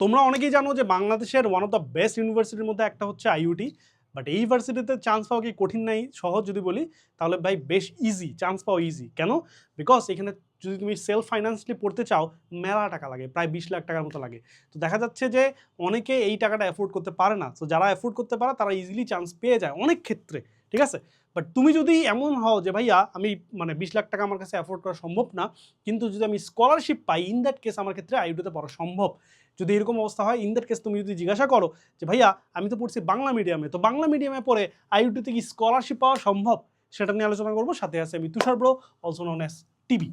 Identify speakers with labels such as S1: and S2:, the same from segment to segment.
S1: তোমরা অনেকেই জানো যে বাংলাদেশের ওয়ান অফ দ্য বেস্ট ইউনিভার্সিটির মধ্যে একটা হচ্ছে আইইউটি বাট এই ইউনিভার্সিটিতে চান্স পাওয়া কি কঠিন নাই? সহজ যদি বলি, তাহলে ভাই বেশ ইজি চান্স পাওয়া ইজি কেন? বিকজ এখানে যদি তুমি সেলফ ফাইন্যান্সলি পড়তে চাও, মেলা টাকা লাগে, প্রায় বিশ লাখ টাকার মতো লাগে। তো দেখা যাচ্ছে যে অনেকে এই টাকাটা অ্যাফোর্ড করতে পারে না। তো যারা অ্যাফোর্ড করতে পারে, তারা ইজিলি চান্স পেয়ে যায় অনেক ক্ষেত্রে। ঠিক আছে? বাট তুমি যদি এমন হও যে, ভাইয়া, আমি মানে বিশ লাখ টাকা আমার কাছে অ্যাফোর্ড করা সম্ভব না, কিন্তু যদি আমি স্কলারশিপ পাই ইন দ্যাট কেস আমার ক্ষেত্রে আইডিতে পড়া সম্ভব। যদি এরকম অবস্থা হয় ইন দ্যাট কেস তুমি যদি জিজ্ঞাসা করো যে, ভাইয়া, আমি তো পড়ছি বাংলা মিডিয়ামে তো বাংলা মিডিয়ামে পড়ে আইউটিতে কি স্কলারশিপ পাওয়া সম্ভব? সেটা নিয়ে আলোচনা করব। সাথে আছে আমি Tushar bro also known as TV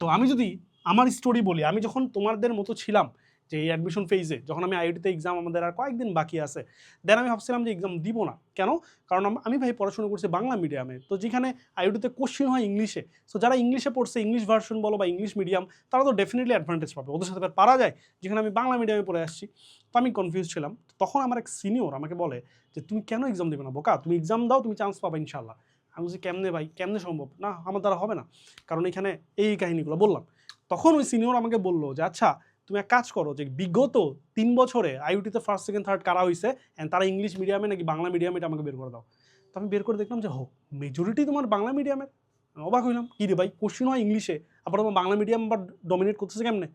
S1: তো আমি যদি আমার স্টোরি বলি, আমি যখন তোমাদের মতো ছিলাম যে এই অ্যাডমিশন ফেজে যখন আমি আইউটিতে এক্সাম আমাদের আর কয়েকদিন বাকি আছে দেন আমি ভাবছিলাম যে এক্সাম দিব না। কেন? কারণ আমি ভাই পড়াশোনা করছি বাংলা মিডিয়ামে তো যেখানে আইউটিতে কোশ্চেন হয় ইংলিশে সো যারা ইংলিশে পড়ছে ইংলিশ ভার্সন বলো বা ইংলিশ মিডিয়াম তারা তো ডেফিনেটলি অ্যাডভান্টেজ পাবে। ওদের সাথে পারা যায়। যেখানে আমি বাংলা মিডিয়ামে পড়ে আসছি। তো আমি কনফিউজ ছিলাম। তখন আমার এক সিনিয়র আমাকে বলে যে, তুমি কেন এক্সাম দেবে না বোকা? তুমি এক্সাম দাও, তুমি চান্স পাবে ইনশাল্লাহ আমি বলছি, কেমনে ভাই? কেমনে সম্ভব? না, আমার দ্বারা হবে না। কারণ এখানে এই কাহিনীগুলো বললাম। তখন ওই সিনিয়র আমাকে বলল যে আচ্ছা তুমি এক কাজ করো যে বিগত তিন বছরে আইউটিতে ফার্স্ট সেকেন্ড থার্ড কারা হয়েছে অ্যান্ড তারা ইংলিশ মিডিয়ামে নাকি বাংলা মিডিয়ামে এটা আমাকে বের করে দাও। তো আমি বের করে দেখলাম যে হো মেজরিটি তোমার বাংলা মিডিয়ামের অবাক হইলাম, কী রে ভাই কোশ্চিন হয় ইংলিশে আবার তোমার বাংলা মিডিয়াম বা ডমিনেট করতেছে কেমনে?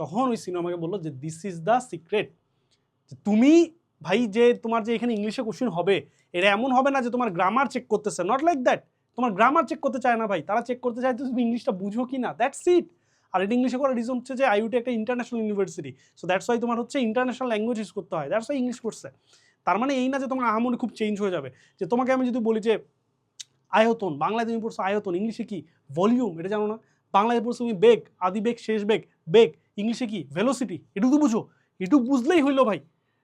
S1: তখন ওই সিনেমা আমাকে বলল যে দিস ইজ দ্য সিক্রেট তুমি ভাই যে তোমার যে এখানে ইংলিশে কোশ্চিন হবে, এটা এমন হবে না যে তোমার গ্রামার চেক করতেছে নট লাইক দ্যাট তোমার গ্রামার চেক করতে চায় না ভাই, তারা চেক করতে চায় তুমি ইংলিশটা বুঝো কি না দ্যাটস ইট আর এটা ইংলিশে করার রিজন হচ্ছে যে আইউটি একটা international university so that's why তোমার হচ্ছে ইন্টারন্যাশনাল ল্যাঙ্গুয়েজ ইউজ করতে হয় দ্যাটস ওয়াই ইংলিশ করছে তার মানে এই না যে তোমার আহামনি খুব চেঞ্জ হয়ে যাবে, যে তোমাকে আমি যদি বলি যে আয়তন, বাংলায় তুমি পড়ছো আয়তন ইংলিশে কি? ভলিউম এটা জানো না? বাংলায় পড়ছো তুমি বেগ, আদি বেগ, শেষ বেগ বেগ ইংলিশে কি? ভেলোসিটি এটুকু তো বুঝো, এটুকু বুঝলেই হইল ভাই,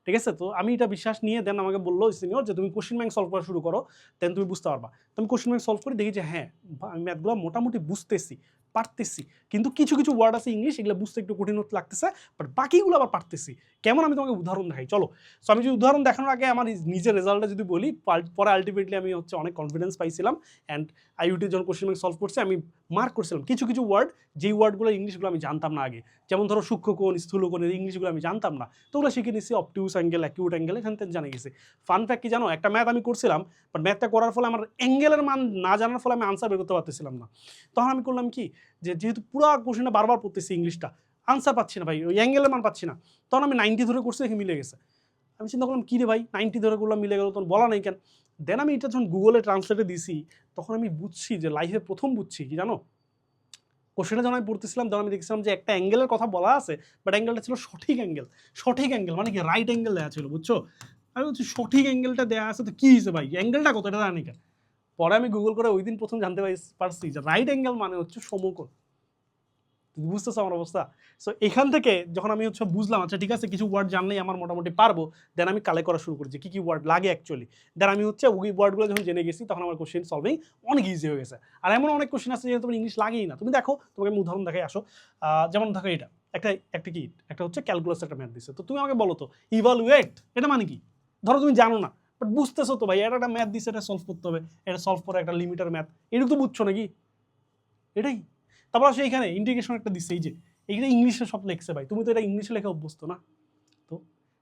S1: ঠিক আছে? তো আমি এটা বিশ্বাস নিয়ে দেন আমাকে বলল সিনিয়র যে তুমি কোশ্চেন ব্যাংক সলভ করা শুরু করো দেন তুমি বুঝতে পারবা। তো আমি কোশ্চেন ব্যাংক সলভ করি, দেখি যে হ্যাঁ আমি ম্যাথগুলো মোটামুটি বুঝতেছি। পারতেছি। কিন্তু কিছু কিছু ওয়ার্ড আছে ইংলিশ এগুলো বুঝতে একটু কঠিন হতে লাগতেছে বাট বাকিগুলো আবার পারতেছি। কেমন আমি তোমাকে উদাহরণ দেখাই? চলো। সো আমি যদি উদাহরণ দেখানোর আগে আমার নিজের রেজাল্টটা যদি বলি পরে আলটিমেটলি আমি হচ্ছে অনেক কনফিডেন্স পাইছিলাম অ্যান্ড আইউটির যখন কোশ্চেন ব্যাংক সলভ করছে, আমি মার্ক করছিলাম। কিছু কিছু ওয়ার্ড যেই ওয়ার্ডগুলো ইংলিশগুলো আমি জানতাম না আগে। যেমন ধরো সূক্ষ্মকোণ স্থূলকোণ এই ইংলিশগুলো আমি জানতাম না। তো ওগুলো শিখে নিচ্ছি অপটিউস অ্যাঙ্গেল অ্যাকিউট অ্যাঙ্গেল এখান থেকে জানে গেছি। ফান ফ্যাক্ট কি জানো? একটা ম্যাথ আমি করছিলাম বাট ম্যাথটা করার ফলে আমার অ্যাঙ্গেলের মান না জানার ফলে আমি আনসার বের করতে পারতেছিলাম না। তখন আমি করলাম কি? যে যেহেতু পুরো কোশ্চেনটা বারবার পড়তেছি ইংলিশটা আনসার পাচ্ছি না ভাই, ওই অ্যাঙ্গেলের মান পাচ্ছি না। তখন আমি নাইনটি ধরে করছি, দেখে মিলে গেছে। আমি চিন্তা করলাম কী রে ভাই নাইনটি ধরে করলাম, মিলে গেল, তখন বলা নাই কেন? দেন আমি এটা যখন গুগলে ট্রান্সলেটে দিছি, তখন আমি বুঝছি যে লাইফে প্রথম বুঝছি, কি জানো? কোশ্চেনটা যখন আমি পড়তেছিলাম, তখন আমি দেখছিলাম যে একটা অ্যাঙ্গেলের কথা বলা আছে বাট অ্যাঙ্গেলটা ছিল সঠিক অ্যাঙ্গেল সঠিক অ্যাঙ্গেল মানে কি রাইট অ্যাঙ্গেল দেওয়া ছিল, বুঝছ? আমি বলছি, সঠিক অ্যাঙ্গেলটা দেওয়া আছে, তো কী হয়েছে ভাই? অ্যাঙ্গেলটা কত, এটা জানি কেন পরে আমি গুগল করে ওই দিন প্রথম জানতে পারি- পারছি যে রাইট অ্যাঙ্গেল মানে হচ্ছে সমকোণ। বুঝতেছো আমার অবস্থা? সো এখান থেকে যখন আমি হচ্ছে বুঝলাম আচ্ছা ঠিক আছে, কিছু ওয়ার্ড জানলেই আমার মোটামুটি পারব দেন আমি কালেক্ট করা শুরু করি যে কী কী ওয়ার্ড লাগে অ্যাকচুয়ালি দেন আমি হচ্ছে ওই ওয়ার্ডগুলো যখন জেনে গেছি, তখন আমার কোশ্চেন সলভিং অনেক ইজি হয়ে গেছে। আর এমন অনেক কোশ্চেন আছে যেটা তোমার ইংলিশ লাগেই না। তুমি দেখো, তোমাকে আমি উদাহরণ দেখাই, আসো। যেমন দেখো এটা, একটা একটা কি? একটা হচ্ছে ক্যালকুলাস একটা ম্যাথ দিচ্ছে তো তুমি আমাকে বলো তো ইভালুয়েট এটা মানে কি? ধরো তুমি জানো না বাট বুঝতেছো তো ভাই এটা একটা ম্যাথ দিছে, এটা সলভ করতে হবে। এটা সলভ করে একটা লিমিটার ম্যাথ এটুকু তো বুঝছ নাকি? এটাই। তারপর আসে এখানে ইন্টিগ্রেশন একটা দিচ্ছে এই যে। এইখানে ইংলিশে সব লেখছে ভাই। তুমি তো এটা ইংলিশে লেখা অভ্যস্ত না। তো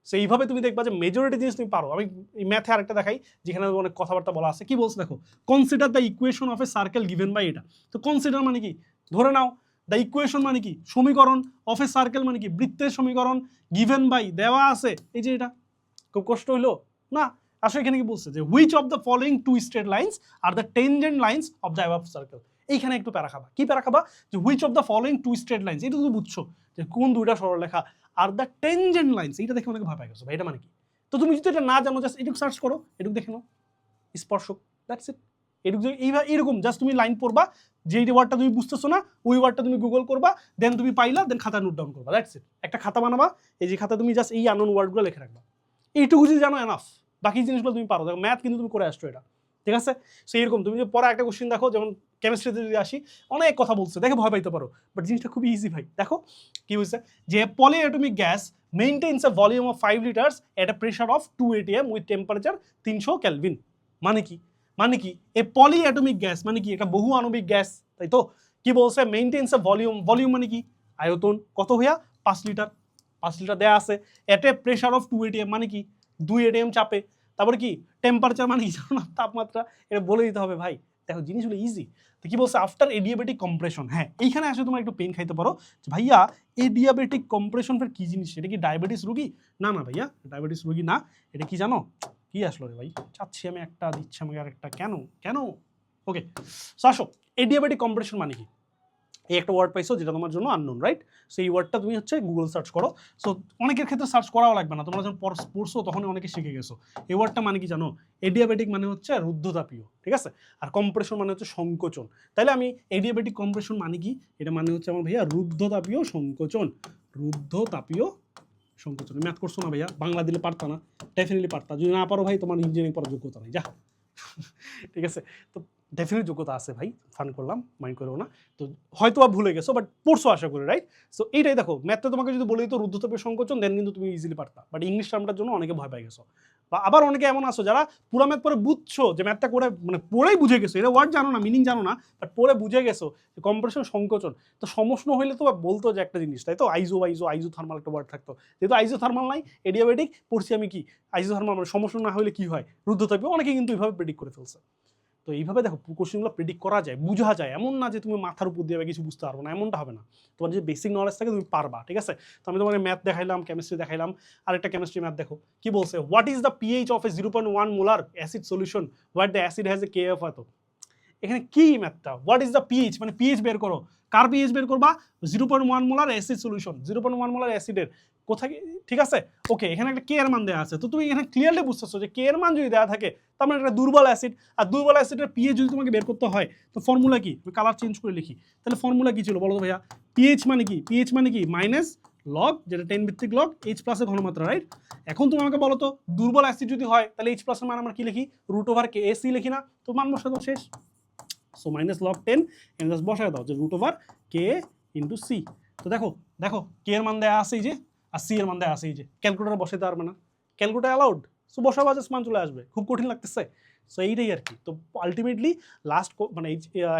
S1: সেইভাবে তুমি দেখবা যে মেজরিটি জিনিস তুমি পারো। আমি এই ম্যাথে আরেকটা দেখাই, যেখানে অনেক কথাবার্তা বলা আছে। কি বলছে দেখো? Consider the equation of a circle given by এটা। তো কনসিডার মানে কি? ধরে নাও দ্য ইকুয়েশন মানে কি? সমীকরণ অফ এ সার্কেল মানে কি? বৃত্তের সমীকরণ গিভেন বাই দেওয়া আছে। এই যে এটা। খুব কষ্ট হইল? না। আসলে এখানে কি বলছে যে which of the following two straight lines are the tangent lines of the above circle এইখানে একটু প্যারা খাবা। কি প্যারা খাবা? যে which of the following two straight lines এটা তুমি বুঝছ যে, কোন দুইটা সরলরেখা আর দ্য টেনজেন্ট লাইন্স এইটা দেখে অনেকে ভয় পাই গেছো ভাই। এটা মানে কি? তো তুমি যদি এটা না জানো জাস্ট এটুকু সার্চ করো, এটুকু দেখে নাও। স্পর্শক দ্যাটস ইট এটুকু যে- এইভাবে এরকম জাস্ট তুমি লাইন পড়বা, যেই ওয়ার্ডটা তুমি বুঝতেছো না, ওই ওয়ার্ডটা তুমি গুগল করবা দেন তুমি পাইলা দেন খাতা নোট ডাউন করবা দ্যাটস ইট একটা খাতা বানাবা, এই যে খাতা তুমি জাস্ট এই আনন ওয়ার্ডগুলো লিখে রাখবা। এইটুকু যদি জানো এনাফ বাকি জিনিসগুলো তুমি পারো। দেখো ম্যাথ কিন্তু তুমি করে আসছো এটা, ঠিক আছে? সেই এরকম তুমি যদি পরে একটা কোশ্চেন দেখো, যেমন কেমিস্ট্রিতে যদি আসি, অনেক কথা বলছে, দেখে ভয় পাইতে পারো। বাট জিনিসটা খুবই ইজি ভাই, দেখো কি হয়েছে যে polyatomic gas maintains a volume of five litres at a pressure of two ATM with temperature তিনশো ক্যালভিন মানে কি? মানে কি? এ পলিঅ্যাটমিক গ্যাস মানে কি? এটা বহু আণবিক গ্যাস তাই তো? কি বলছে? মেনটেন্স এ ভলিউম ভলিউম মানে কি? আয়তন কত হইয়া? পাঁচ লিটার। পাঁচ লিটার দেয়া আছে। At a pressure of two ATM মানে কি? দুই এটিএম চাপে, তারপরে কি টেম্পারেচার মানে কি জানো না, তাপমাত্রা, এটা বলে দিতে হবে, ভাই। দেখো, জিনিসগুলো ইজি তো কি বলছে? আফটার এডিয়াবেটিক কম্প্রেশন হ্যাঁ এইখানে আসলে তোমার একটু পেন খাইতে পারো। ভাইয়া এডিয়াবেটিক কম্প্রেশন ফের কি জিনিস? এটা কি ডায়াবেটিস রুগী? না না, ভাইয়া ডায়াবেটিস রুগী না। এটা কি জানো? কি আসলো রে ভাই? চাচ্ছি আমি একটা, দিচ্ছি আমাকে আর একটা কেন? কেন? ওকে সো আসো এডিয়াবেটিক কম্প্রেশন মানে কি? এই একটা ওয়ার্ড পাইছো যেটা তোমার জন্য আননোন রাইট সো এই ওয়ার্ডটা তুমি হচ্ছে গুগল সার্চ করো। সো অনেকের ক্ষেত্রে সার্চ করাও লাগবে না। তোমরা যখন পড়- পড়ছো, তখনই অনেকে শিখে গেছো। এই ওয়ার্ডটা মানে কি জানো? এডিয়াবেটিক মানে হচ্ছে রুদ্ধতাপীয়, ঠিক আছে? আর কম্প্রেশন মানে হচ্ছে সংকোচন। তাইলে আমি এডিয়াবেটিক কম্প্রেশন মানে কি? এটা মানে হচ্ছে আমার ভাইয়া রুদ্ধতাপীয় সংকোচন। রুদ্ধতাপীয় সংকোচন। ম্যাথ করছ না ভাইয়া? বাংলা দিলে পারতা না। ডেফিনেটলি পারতা। যদি না পারো ভাই, তোমার ইঞ্জিনিয়ারিং পড়ার যোগ্যতা নেই। যা। ঠিক আছে? তো ডেফিনেট যোগ্যতা আছে ভাই ফান করলাম মাইন্ড করেও না। তো হয়তো বা ভুলে গেছো বাট পড়ছো আশা করি রাইট সো এইটাই দেখো ম্যাথটা তোমাকে যদি বলে দিত রুদ্ধতাপের সংকোচন দেন কিন্তু তুমি ইজিলি পারতা। বাট ইংলিশ টার্মটার জন্য অনেকে ভয় পেয়ে গেছো। বা আবার অনেকে এমন আছো যারা পুরো ম্যাথ পরে বুঝছ যে ম্যাথটা করে মানে পড়েই বুঝে গেছো। এটা ওয়ার্ড জানো না মিনিং জানো না বাট পড়ে বুঝে গেছো যে কম্প্রেশন সংকোচন। তো সমস্যা হইলে তো বলতো যে একটা জিনিস, তাই তো? আইজো আইজো আইজো থার্মাল একটা ওয়ার্ড থাকতো। যেহেতু আইজো থার্মাল নাই এডিয়াবেটিক পড়ছি আমি কি? আইজো থার্মাল মানে সমস্যা না হলে কি হয়? রুদ্ধতাপীয় অনেকে কিন্তু এইভাবে প্রেডিক্ট করে ফেলছে। তো এইভাবে দেখো কোশ্চেনগুলো প্রেডিক্ট করা যায়, বোঝা যায়। এমন না যে তুমি মাথার উপর দিয়ে কিছু বুঝতে পারব না, এমনটা হবে না। তোমার যে বেসিক নলেজ থাকে তুমি পারবা, ঠিক আছে? তো আমি তোমাকে ম্যাথ দেখাইলাম কেমিস্ট্রি দেখাইলাম, আরেকটা কেমিস্ট্রি ম্যাথ দেখো। কি বলছে? What is the pH of a zero point one molar acid solution what the acid has a K F এত এখানে কি ম্যাথটা হোয়াট ইজ দ্য পিএইচ মানে পিএইচ বের করো। কার পিএইচ বের করবা? Zero point one molar acid solution zero point one molar অ্যাসিডের কোথায় ঠিক আছে? ওকে এখানে একটা কে এর মান দেওয়া আছে। তো তুমি এখানে ক্লিয়ারলি বুঝতেছো যে কে এর মান যদি দেওয়া থাকে, তার মানে একটা দুর্বল অ্যাসিড আর দুর্বল অ্যাসিডের পিএইচ যদি তোমাকে বের করতে হয়, তো ফর্মুলা কি? কালার চেঞ্জ করে লিখি। তাহলে ফর্মুলা কি ছিল বলো তো ভাইয়া? পিএইচ মানে কি? পিএইচ মানে কি? মাইনাস লগ যেটা টেন ভিত্তিক লগ এইচ প্লাসের ঘনমাত্রা রাইট এখন তুমি আমাকে বলো তো, দুর্বল অ্যাসিড যদি হয়, তাহলে এইচ প্লাসের মান আমরা কি লিখি? রুট ওভার কে এসি লিখি না? তো মান বসে দাও শেষ। So minus log ten N বসায় দাও যে root over K into C তো দেখো দেখো কে এর মান দেয়া আছে যে আর সি এর মান দেয় এই যে। ক্যালকুলেটার বসাইতে পারবে না। ক্যালকুলেটার অ্যালাউড সো বসাবা জাস্ট মান চলে আসবে। খুব কঠিন লাগতেছে। সো এইটাই আর কি। তো আলটিমেটলি লাস্ট মানে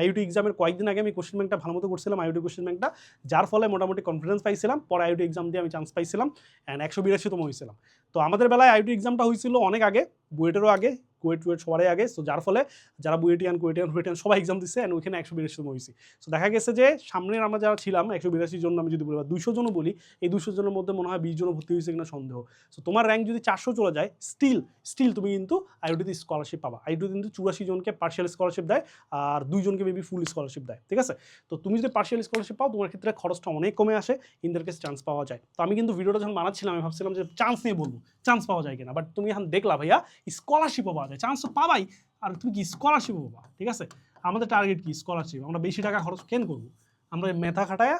S1: আইউটি এক্সামের কয়েকদিন আগে আমি কোশ্চেন ব্যাংকটা ভালো মতো করছিলাম আইউটি কোশ্চেন ব্যাংকটা যার ফলে মোটামুটি কনফিডেন্স পাইছিলাম। পরে আইউটি এক্সাম দিয়ে আমি চান্স পাইছিলাম। অ্যান্ড একশো বিরাশিতম হয়েছিলাম তো আমাদের বেলায় আইউটি এক্সামটা হয়েছিল অনেক আগে। বুয়েটেরও আগে, কুয়েট টুয়েট সবারই আগে। সো যার ফলে যারা বুয়েটিয়ান, কুয়েটিয়ান, হুয়েটিয়ান সবাই এক্সাম দিচ্ছে অ্যান্ড ওইখানে একশো বিরাশি জন হয়েছি সো দেখা গেছে যে সামনের আমরা যারা ছিলাম, একশো বিরাশি জন আমি যদি বলি বা দুশো জনও বলি, এই দুশো জনের মধ্যে মনে হয় বিশ জন ভর্তি হয়েছে কিনা সন্দেহ। সো তোমার র্যাঙ্ক যদি চারশো চলে যায় স্টিল স্টিল তুমি কিন্তু আইউটিতে স্কলারশিপ পাবা। আইউটি কিন্তু চুরাশি জনকে পার্সিয়াল স্কলারশিপ দেয় আর দুইজনকে মেবি ফুল স্কলারশিপ দেয়। ঠিক আছে? তো তুমি যদি পার্সিয়াল স্কলারশিপ পাও, তোমার ক্ষেত্রে খরচটা অনেক কমে আসে। ইনদের কাছে চান্স পাওয়া যায়। তো আমি কিন্তু ভিডিওটা যখন বানাচ্ছিলাম, আমি ভাবছিলাম যে চান্স নিয়ে বলব চান্স পাওয়া যায় কিনা। বাট তুমি এখন দেখলা ভাইয়া স্কলারশিপও পাওয়া যায়। চান্স তো পাবাই। আর তুমি কি স্কলারশিপও পাবা, ঠিক আছে? আমাদের টার্গেট কি? স্কলারশিপ আমরা বেশি টাকা খরচ কেন করব? আমরা মেধা খাটায়া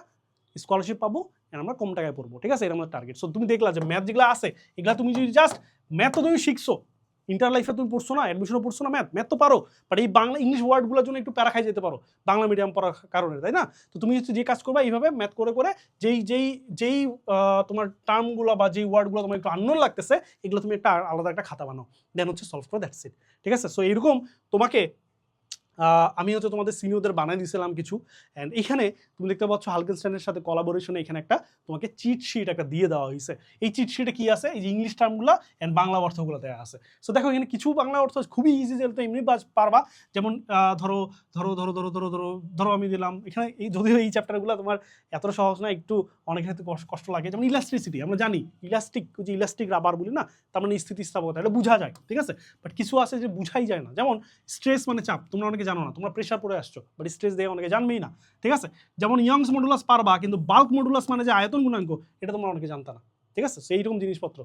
S1: স্কলারশিপ পাবো আর আমরা কম টাকায় পড়ব, ঠিক আছে? এটা আমাদের টার্গেট সো তুমি দেখলা যে ম্যাথ যেগুলো আছে, এগুলো তুমি যদি জাস্ট ম্যাথ তো তুমি শিখছো ইন্টার লাইফে তুমি পড়ছো না অ্যাডমিশনও পড়ছো না ম্যাথ ম্যাথ তো পারো বাট এই বাংলা ইংলিশ ওয়ার্ডগুলোর জন্য একটু প্যারা খাই যেতে পারো, বাংলা মিডিয়াম পড়ার কারণে, তাই না? তো তুমি যে কাজ করবে এইভাবে ম্যাথ করে করে যেই যেই যেই তোমার টার্মগুলো বা যেই ওয়ার্ডগুলো তোমার একটু আননোন লাগতেছে, এগুলো তুমি একটা আলাদা একটা খাতা বানাও দেন হচ্ছে সলভ করে দ্যাটস ইট ঠিক আছে? সো এরকম তোমাকে আমি হচ্ছে তোমাদের সিনিয়রদের বানাই দিয়েছিলাম কিছু। অ্যান্ড এখানে তুমি দেখতে পাচ্ছ হালকেনস্টাইনের সাথে কোলাবোরেশনে এখানে একটা তোমাকে চিট শিট একটা দিয়ে দেওয়া হয়েছে। এই চিট শিটে কি আছে? এই যে ইংলিশ টার্মগুলো অ্যান্ড বাংলা অর্থগুলো দেওয়া আছে। সো দেখো এখানে কিছু বাংলা অর্থ খুবই ইজি যে তো এমনি পারবা। যেমন ধরো ধরো ধরো ধরো ধরো ধরো ধরো আমি দিলাম। এখানে এই যদিও এই চ্যাপ্টারগুলো তোমার এত সহজ না, একটু অনেক ক্ষেত্রে কষ্ট- কষ্ট লাগে। যেমন ইলাস্ট্রিসিটি আমরা জানি ইলাস্টিক যে ইলাস্টিক রাবার বলি না, তার মানে স্থিতিস্থাপকতা, এটা বোঝা যায়, ঠিক আছে? বাট কিছু আছে যে বুঝাই যায় না। যেমন স্ট্রেস মানে চাপ, তোমরা অনেকে জানো না, তোমরা প্রেশার পড়ে আসছো বাট স্ট্রেস দিয়ে অনেকে জানবেই না, ঠিক আছে? যেমন ইয়ংস মডুলাস পারবা, কিন্তু বাল্ক মডুলাস মানে যে আয়তন গুণাঙ্ক, এটা তোমরা অনেকে জানতা না, ঠিক আছে? সেই রকম জিনিসপত্র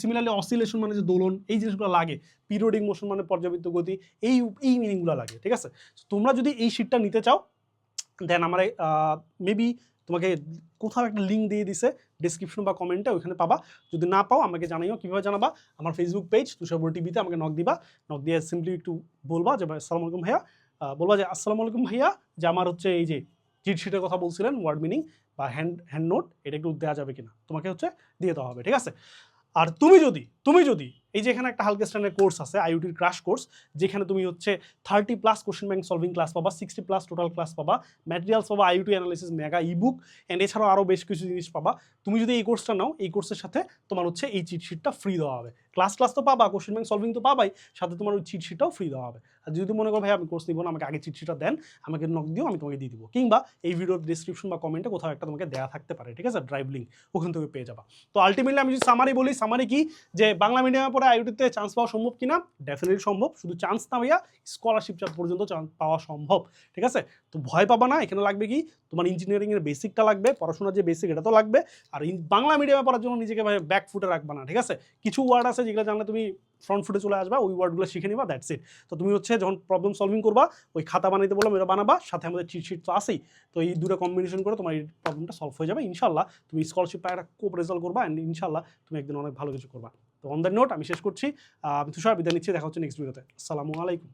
S1: সিমিলারলি অসিলেশন মানে যে দোলন, এই জিনিসগুলো লাগে। পিরিয়ডিক মোশন মানে পর্যাবৃত্ত গতি, এই এই মিনিংগুলো লাগে, ঠিক আছে? তোমরা যদি এই শিটটা নিতে চাও দেন আমার মেবি তোমাকে কোথাও একটা লিঙ্ক দিয়ে দিছে ডিসক্রিপশন বা কমেন্টে ওইখানে পাবা। যদি না পাও, আমাকে জানাইও, কীভাবে জানাবা? আমার ফেসবুক পেজ তুষারপুর টিভিতে আমাকে নক দিবা। নক দিয়ে সিম্পলি একটু বলবা যে আসসালামু আলাইকুম ভাইয়া। বলবা যে, আসসালামু আলাইকুম ভাইয়া। যে আমার হচ্ছে এই যে চিটশিটের কথা বলছিলেন ওয়ার্ড মিনিং বা হ্যান্ড হ্যান্ড নোট এটা একটু দেওয়া যাবে কিনা? তোমাকে হচ্ছে দিয়ে দেওয়া হবে, ঠিক আছে? আর তুমি যদি তুমি যদি এই যে এখানে একটা হালকেস্টানের কোর্স আছে আইউটির ক্রাশ কোর্স যেখানে তুমি হচ্ছে thirty plus question bank solving class পাবা সিক্সটি প্লাস টোটাল ক্লাস পাবা ম্যাটেরিয়ালস পাবা I U T analysis mega ebook and এছাড়াও আরও বেশ কিছু জিনিস পাবা। তুমি যদি এই কোর্সটা নাও, এই কোর্সের সাথে তোমার হচ্ছে এই চিটশিটটা ফ্রি দেওয়া হবে। ক্লাস ক্লাস তো পাবা কোশ্চেন ব্যাংক সলভিং তো পাবাই, সাথে তোমার ওই চিটশিটটাও ফ্রি দেওয়া হবে। আর যদি মনে করো, ভাই, আমি কোর্স নিব না, আমাকে আগে চিটশিটটা দেন, আমাকে নক দিও, আমি তোমাকে দিয়ে দিব। কিংবা এই ভিডিওর ডিসক্রিপশন বা কমেন্টে কোথাও একটা তোমাকে দেওয়া থাকতে পারে, ঠিক আছে? ড্রাইভ লিঙ্ক ওখান থেকে পেয়ে যাবা। তো আলটিমেটলি আমি যদি সামারি বলি সামারি কি? যে বাংলা মিডিয়ামে পড়ে আইউটিতে চান্স পাওয়া সম্ভব কিনা? ডেফিনেটলি সম্ভব। শুধু চান্স না ভাইয়া স্কলারশিপ পর্যন্ত চান্স পাওয়া সম্ভব। ঠিক আছে? তো ভয় পাবা না, এখানে লাগবে কি? তোমার ইঞ্জিনিয়ারিংয়ের বেসিকটা লাগবে, পড়াশোনার যে বেসিক এটা তো লাগবে। আর বাংলা মিডিয়ামে পড়ার জন্য নিজেকে ভাই ব্যাক ফুটে রাখবা না, ঠিক আছে? কিছু ওয়ার্ড আছে যেগুলো জানলে তুমি ফ্রন্ট ফুটে চলে আসবা, ওই ওয়ার্ডগুলো শিখে নিবা দ্যাটস ইট তো তুমি হচ্ছে যখন প্রবলেম সলভিং করবা, ওই খাতা বানাইতে বললাম এটা বানাবা, সাথে আমাদের চিট শিট তো আসেই তো এই দুটো কম্বিনেশন করে তোমার এই প্রবলেমটা সলভ হয়ে যাবে ইনশাল্লাহ তুমি স্কলারশিপ পায় একটা কোপ রেজাল্ট করবা অ্যান্ড ইনশাল্লাহ তুমি একদিন অনেক ভালো কিছু করবা। তো অন দ্য নোট আমি শেষ করছি। তুষার, বিদায় নিচ্ছি, দেখা হচ্ছে নেক্সট ভিডিওতে আসসালামু আলাইকুম।